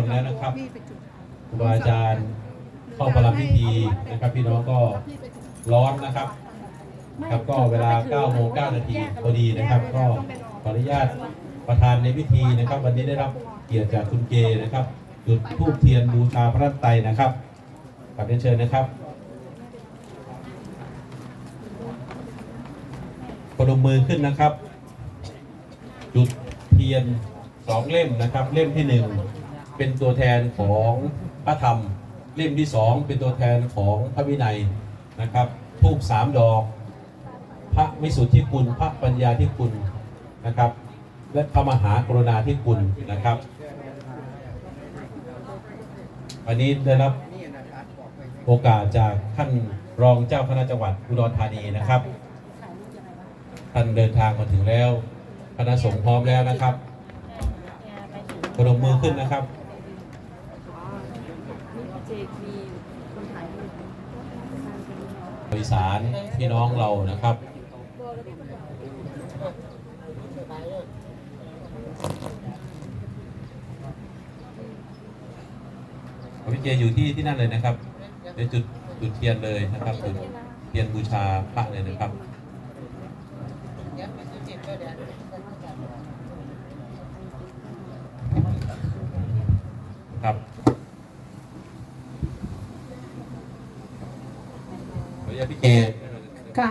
ลแล้วนะครับครูบาอาจารย์เข้าประรำพิธีนะครับ พี่น้องก็ร้อนนะครับครับก็เวลา9โมง9นาทีพอดีนะครับ ก็ขออนุญาตประธานในพิธีนะครับ วันนี้ได้รับเกียรติจากคุณเกนะครับ จุดธูปเทียนบูชาพระรัตนตรัยนะครับกราบเรียนเชิญนะครับพนมมือขึ้นนะครับ จุดเทียนสองเล่มนะครับ เล่มที่หนึ่ง เป็นตัวแทนของพระธรรม เล่มที่สองเป็นตัวแทนของพระวินัยนะครับทูบสามดอก พระวิสุทธิคุณ พระปัญญาที่คุณนะครับ และพระมหากรุณาที่คุณนะครับวันนี้ได้รับโอกาสจากท่านรองเจ้าคณะจังหวัดอุดรธานีนะครับ ท่านเดินทางมาถึงแล้ว คณะสงฆ์พร้อมแล้วนะครับพนมมือขึ้นนะครับ เจกมีคนถ่ายรูป บริ สารพี่น้องเรานะครับพี่เจอยู่ที่ที่นั่นเลยนะครับเดี๋ยวจุดจุดเทียนเลยนะครับจุดเทียนบูชาพระเลยนะครับครับขออนุญาตพี่เจ ค่ะ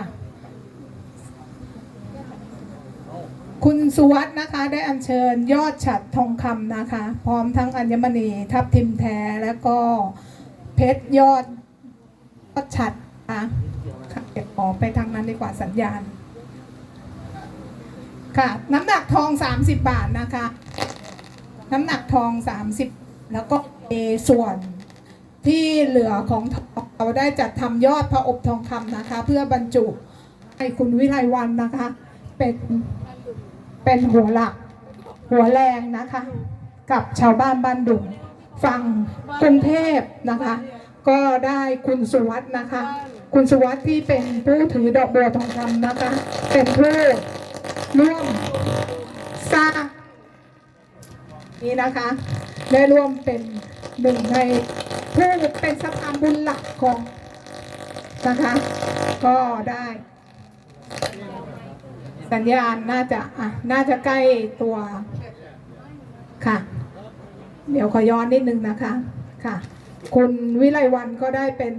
คุณ สุวัสด์นะคะ ได้อัญเชิญยอดฉัดทองคำนะคะ พร้อมทั้งอัญมณีทับทิมแท้แล้วก็เพชรยอดยอดฉัดนะคะค่ะเก็บของไปทางนั้นดีกว่าสัญญาณ ค่ะ น้ำหนักทอง 30 บาทนะคะ น้ำหนักทอง 30 แล้วก็เอส่วนที่เหลือของทองเราได้จัดทำยอดพระอบทองคำนะคะ เพื่อบรรจุให้คุณวิไลวันนะคะ เป็น เป็นหัวหลัก หัวแรงนะคะ กับชาวบ้านบ้านดุงฝั่งกรุงเทพนะคะ ก็ได้คุณสุวัสด์นะคะ คุณสุวัสด์ที่เป็นผู้ถือดอกบัวทองคำนะคะ เป็นผู้ร่วมสร้างนี้นะคะได้ร่วมเป็นหนึ่งในผู้เป็นสะพานบุญหลักของนะคะ ก็ได้ สัญญาณน่าจะอะน่าจะใกล้ตัวค่ะ เดี๋ยวขอย้อนนิดนึงนะคะค่ะ คุณวิไลวันก็ได้เป็น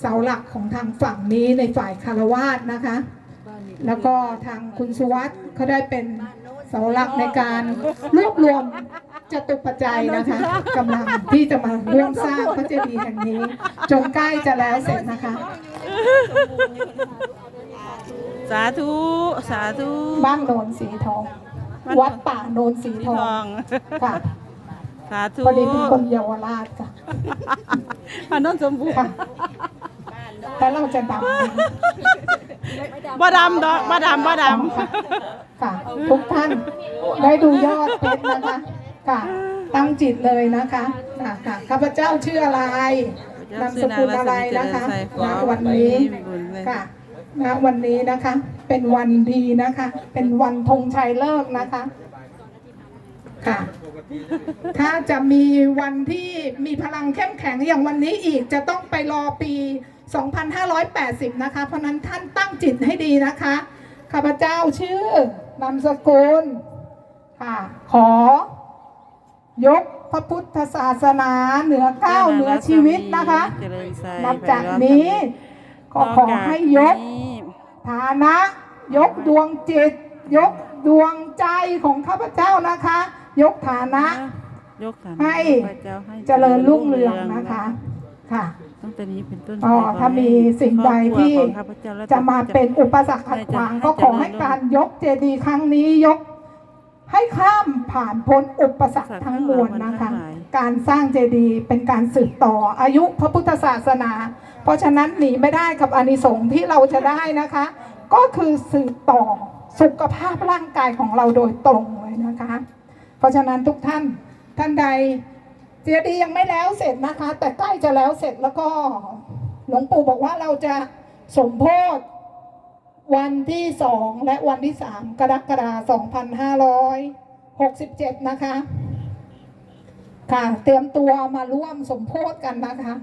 เสาหลักของทางฝั่งนี้ในฝ่ายคารวาสนะคะ แล้วก็ทางคุณสุวัสด์เขาได้เป็นเสาหลักในการรวบรวมจตุปัจจัยนะคะกำลังที่จะมาร่วมสร้างพระเจดีย์แห่งนี้ จนใกล้จะแล้วเสร็จนะคะ สาธุ สาธุบ้านโนนสีทอง วัดป่าโนนสีสีททอองงค่ะสาธุพอดีเป็นคนเยาวราชค่ะพนนสมบูรค่ะณ์แต่เราจะดำบ่ดำดอกบ่ดำบ่ดค่ะค่ะ ทุกท่านได้ดูยอดเพชรนะคะค่ะ ตั้งจิตเลยนะคะค่ะค่ะข้าพเจ้าชื่ออะไรำนามสกุลอะไรนะคะณวันนี้ค่ะ ณวันนี้นะคะเป็นวันดีนะคะ เป็นวันธงชัยเลิกษ์นะคะค่ะ ถ้าจะมีวันที่มีพลังเข้มแข็งอย่างวันนี้อีกจะต้องไปรอปี 2580 นะคะ เพราะฉะนั้นท่านตั้งจิตให้ดีนะคะ ข้าพเจ้าชื่อนามสกุลค่ะ ขอ ยกพระพุทธศาสนาเหนือเก้าวเหนือชีวิตนะคะเจริญไซนับจากนี้ ก็ขอให้ยก ฐานะ ยกดวงจิต ยกดวงใจของข้าพเจ้านะคะ ยกฐานะ ยกฐานะให้พระจ้าให้เจริญรุ่งเรืองนะคะ ค่ะตั้งแต่นี้เป็นต้นอ๋อไปขอถ้ามีสิ่งใดที่ครอบครัวของข้าพเจ้าและจะมาเป็นอุปสรรคขัดขวางก็ขอให้การยกเจดีย์ครั้งนี้ยก ให้ข้ามผ่านพ้นอุปสรรคทั้งมวลนะคะ การสร้างเจดีย์เป็นการสืบต่ออายุพระพุทธศาสนา เพราะฉะนั้นหนีไม่ได้กับอานิสงส์ที่เราจะได้นะคะ ก็คือสืบต่อสุขภาพร่างกายของเราโดยตรงเลยนะคะ เพราะฉะนั้นทุกท่านท่านใดเจดีย์ยังไม่แล้วเสร็จนะคะ แต่ใกล้จะแล้วเสร็จแล้วก็หลวงปู่บอกว่าเราจะสมโพธวันที่สองและวันที่สามกรกฎาคม67นะคะ ค่ะ เตรียมตัวมาร่วมสมโพธกันนะคะ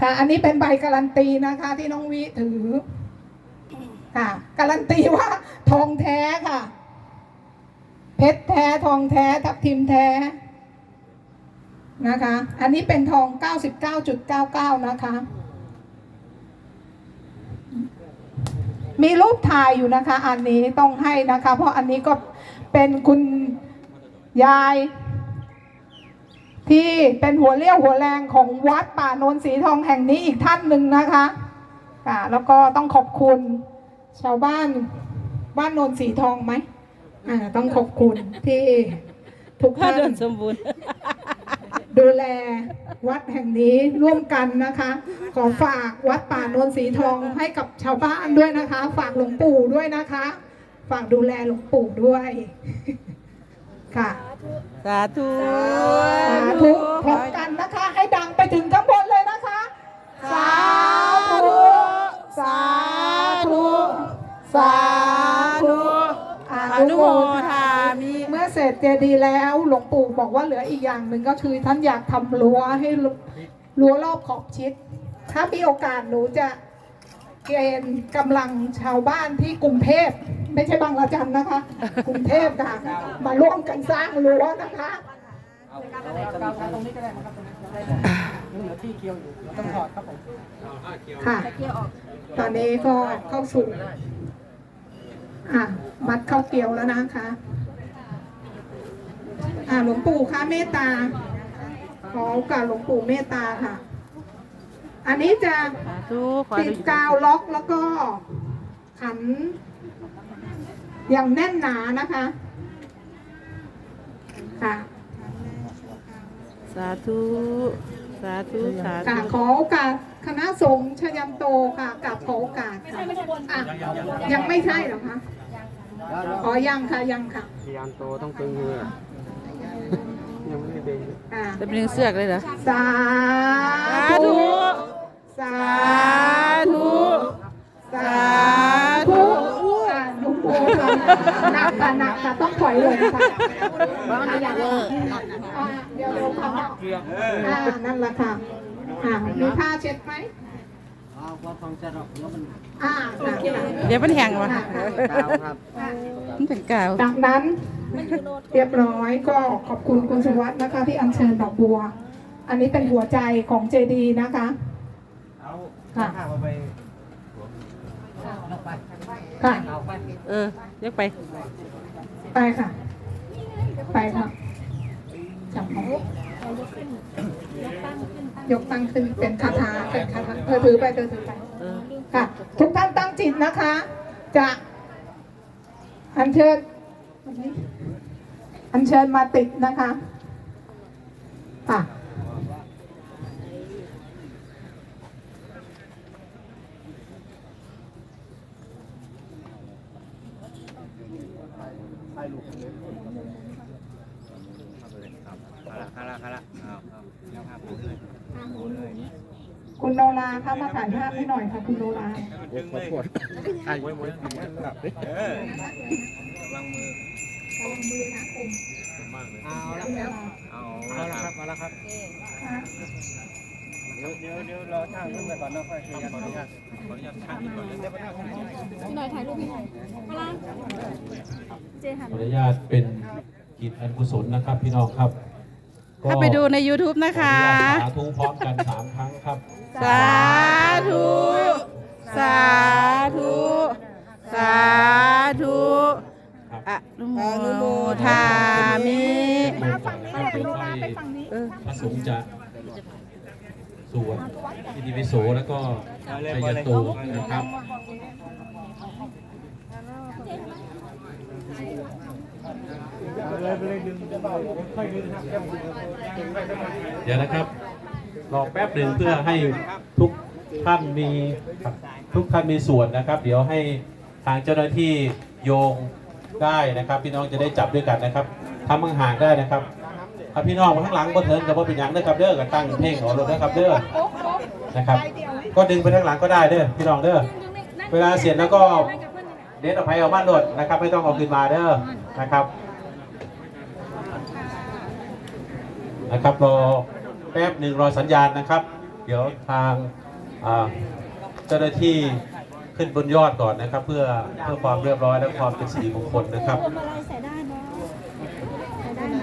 ค่ะ อันนี้เป็นใบการันตีนะคะ ที่น้องวิถือ ค่ะ การันตีว่าทองแท้ค่ะ เพชรแท้ทองแท้ทับทิมแท้นะคะ อันนี้เป็นทอง 99.99 นะคะ มีรูปถ่ายอยู่นะคะ อันนี้ต้องให้นะคะ เพราะอันนี้ก็เป็นคุณยาย ที่เป็นหัวเรี่ยวหัวแรงของวัดป่าโนนสีทองแห่งนี้อีกท่านหนึ่งนะคะค่ะแล้วก็ต้องขอบคุณ ชาวบ้านบ้านโนนสีทองไหมอ่าต้องขอบคุณที่ทุกถ้าท่านเดินสมบูรณ์ ดูแลวัดแห่งนี้ร่วมกันนะคะ ขอฝากวัดป่าโนนสีทองให้กับชาวบ้านด้วยนะคะ ฝากหลวงปู่ด้วยนะคะ ฝากดูแลหลวงปู่ด้วย ค่ะ สาธุ สาธุพร้อมกันนะคะ ให้ดังไปถึงข้างบนเลยนะคะ สาธุ สาธุ สาธุออนุนุโมโมททาามิ เมื่อเสร็จเจดีย์แล้วหลวงปู่บอกว่าเหลืออีกอย่างหนึ่งก็คือท่านอยากทำรั้วให้รั้วรอบขอบชิด ถ้ามีโอกาสหนูจะเกณฑ์กำลังชาวบ้านที่กรุงเทพ ไม่ใช่บางระจันนะคะกรุงเทพค่ะมาร่วมกันสร้างรั้วนะคะค่ะตอนนี้ก็เข้าสู่อะมัดเข้าเกลียวแล้วนะคะอะหลวงปู่คะเมตตาขอกาสหลวงปู่เมตตาค่ะ อันนี้จะติดกาวล็อกแล้วก็ขัน อย่างแน่นหนานะคะค่ะสาธุ สาธุ สาค่ะธุขอโอกาสคณะสงฆ์ชยันโตค่ะกับขอโอกาสค่ะอะยังไม่ใช่เหรอคะอ๋อยังค่ะยังค่ะพยานโตต้องตึงมือยังไม่ได้เด้งเลยอะจะเป็นเสือกเลยเหรอสาสาธุธุสาสาธุ สาธุ หนักค่ะหนักค่ะต้องถอยเลงค่ะอะเดี๋ยวเดี๋ยวค่ะอ่านั่นแหละค่ะอ่ามีผ้าเช็ดไหมอ่าน่ะเดี๋ยวมันแห้งวะค่ะกาวครับมันเป็นกาวจากนั้นเรียบร้อยก็ขอบคุณคุณสุวัสด์นะคะ ที่อัญเชิญดอกบัว อันนี้เป็นหัวใจของเจดีย์นะคะค่ะค่ะ ออเรียกไป ไปค่ะ ไปค่ะ จับเขายกตั้งขึ้นเป็นคาถาเป็นคาถาเธอถือไปเธอถือไปเออค่ะ ทุกท่านตั้งจิตนะคะ จะอัญเชิญอัญเชิญมาติดนะคะค่ะ คาระคาระคาระเอาเอาแล้วครับผมเลย คุณโนราคะ มาถ่ายภาพให้หน่อยค่ะคุณโนราขอโทษไอ้ไว้ไว้เออกำลังมือกำลังมือนะอมเอาละเอาเอาละครับเอาละครับเดี๋ยวเดี๋ยวเดี๋ยวรอช่างขึ้นไปก่อนนะค่อยคุยกันขออนุญาตขออนุญาตช่างขึ้นก่อนเดี๋ยวไปนั่หน่อยถ่ายรูปให้หน่อยมาลังเจหันขออนุญาตเป็นกิจอันกุศลนะครับพี่น้องครับ ก็ถ้าไปดูใน YouTube นะขอคะอนุญาตสาธุพร้อมกันสามครั้งครับ สาธุ สาธุ สาธุครับอนุโมทามิ มาฝั่งนี้เลยโนราไปฝั่งนี้เออพระสงฆ์จะสวดอิติปิโสแล้วก็ชัยโตนะครับ เดี๋ยวนะครับ รอแป๊บหนึ่งเพื่อให้ทุกท่านมีทุกท่านมีส่วนนะครับ เดี๋ยวให้ทางเจ้าหน้าที่โยงได้นะครับ พี่น้องจะได้จับด้วยกันนะครับทำห่างๆได้นะครับถ้าพี่น้องมาข้างหลังบนเทินกับว่าเป็นหยังเด้อครับเด้อกับตั้งเพลงของรถนะครับเด้อนะครับ ก็ดึงไปข้างหลังก็ได้เด้อพี่น้องเด้อเวลาเสร็จแล้วก็เด็ดเอาไปเอาบ้านโดดนะครับ ไม่ต้องเอาคืนมาเด้อนะครับ นะครับรอแป๊บหนึ่งรอสัญญาณนะครับ เดี๋ยวทางอ่าเจ้าหน้าที่ขึ้นบนยอดก่อนนะครับ เพื่อเพื่อความเรียบร้อยและความเป็นสิริมงคลนะครับพวงมาลัยใส่ได้เนาะใส่ได้ไหม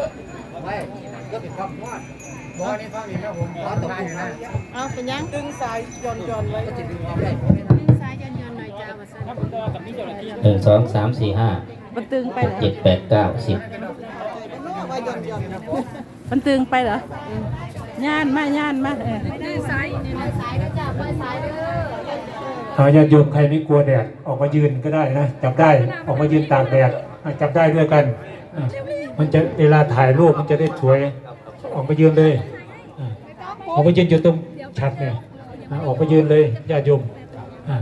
เออใส่ไปเลยเอาเป็นยังดึงสายย่อนย่อนไว้ดึงซ้ายยันยันหน่อยจ้ามาสั่นหนึ่งสองสามสี่ห้ามันตึงไปเหรอเจ็ดแปดเก้าสิบมันตึงไปเหรอย่านมาย่านมาเออดึงซ้ายนี่นะซ้ายนะจ้าไปซ้ายเด้อหาญาติโยมใครไม่กลัวแดดออกมายืนก็ได้นะจับได้ออกมายืนตากแดดอะจับได้ด้วยกันอะ มันจะเวลาถ่ายรูปมันจะได้สวย ออกมายืนเลยอะออกมายืนอยู่ตรงชัดเนี่ยอะออกมายืนเลยญาติโยมอะ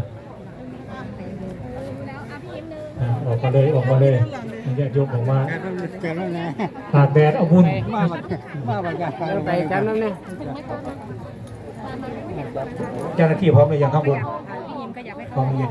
อะออกมาเลยออกมาเลยญาติโยมออกมาตากแดดเอาบุญไปกันนั่นเนี่ยเจ้าหน้าที่พร้อมหรือยังข้างบนพี่ยิมก็อยากให้พร้อมหรือยัง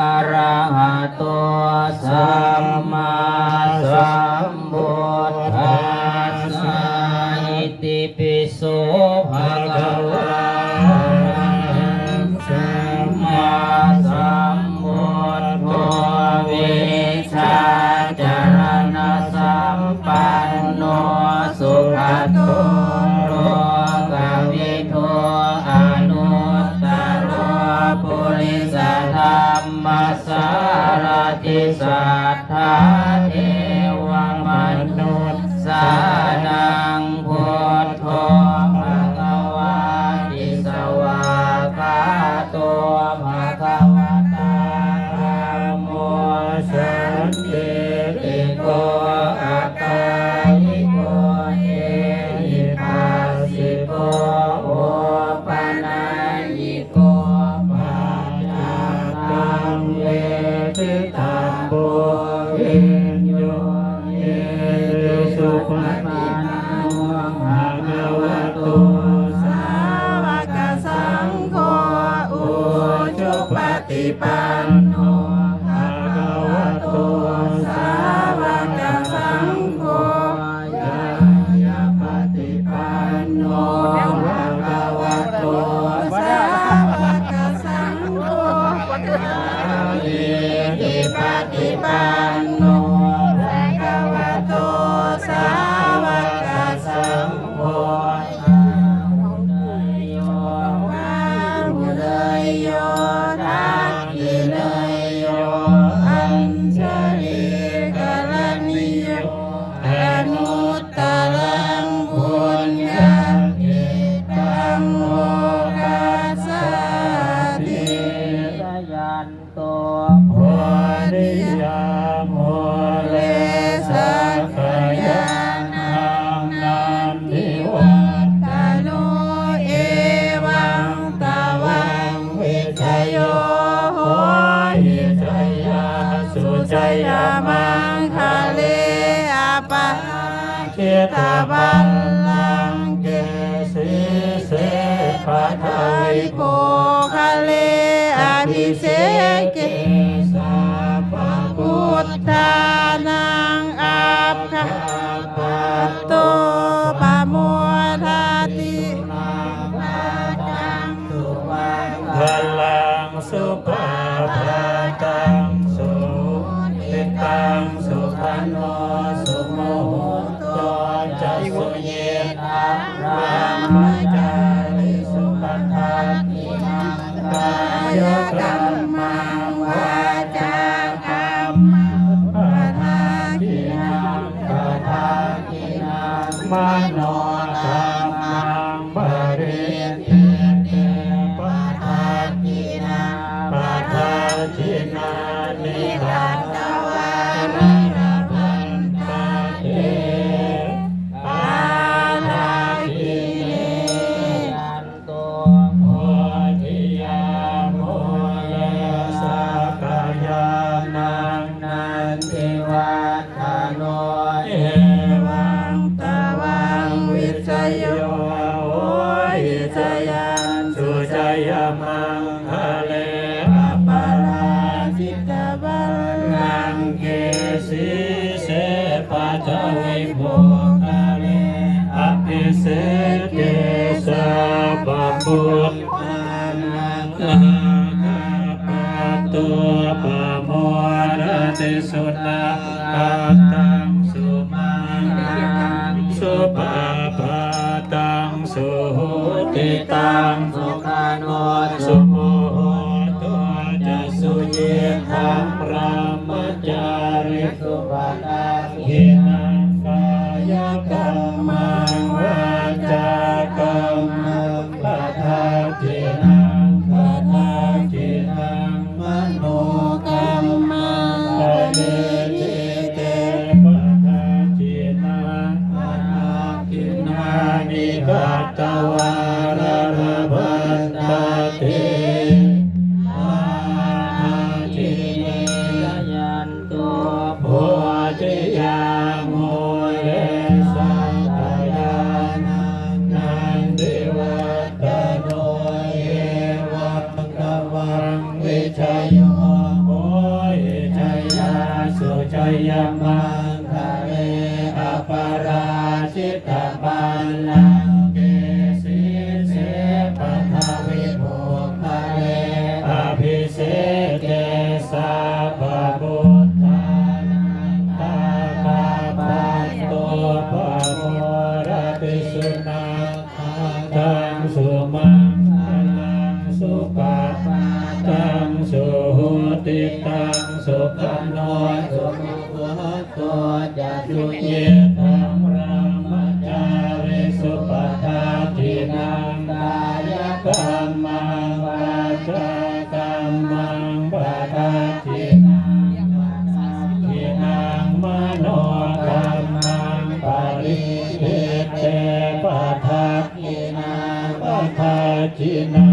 อะระหะโตสัม สัต ภ ติสุนัตัตังสุมานังสุปาปตังสุติตังสุขานุสุ China.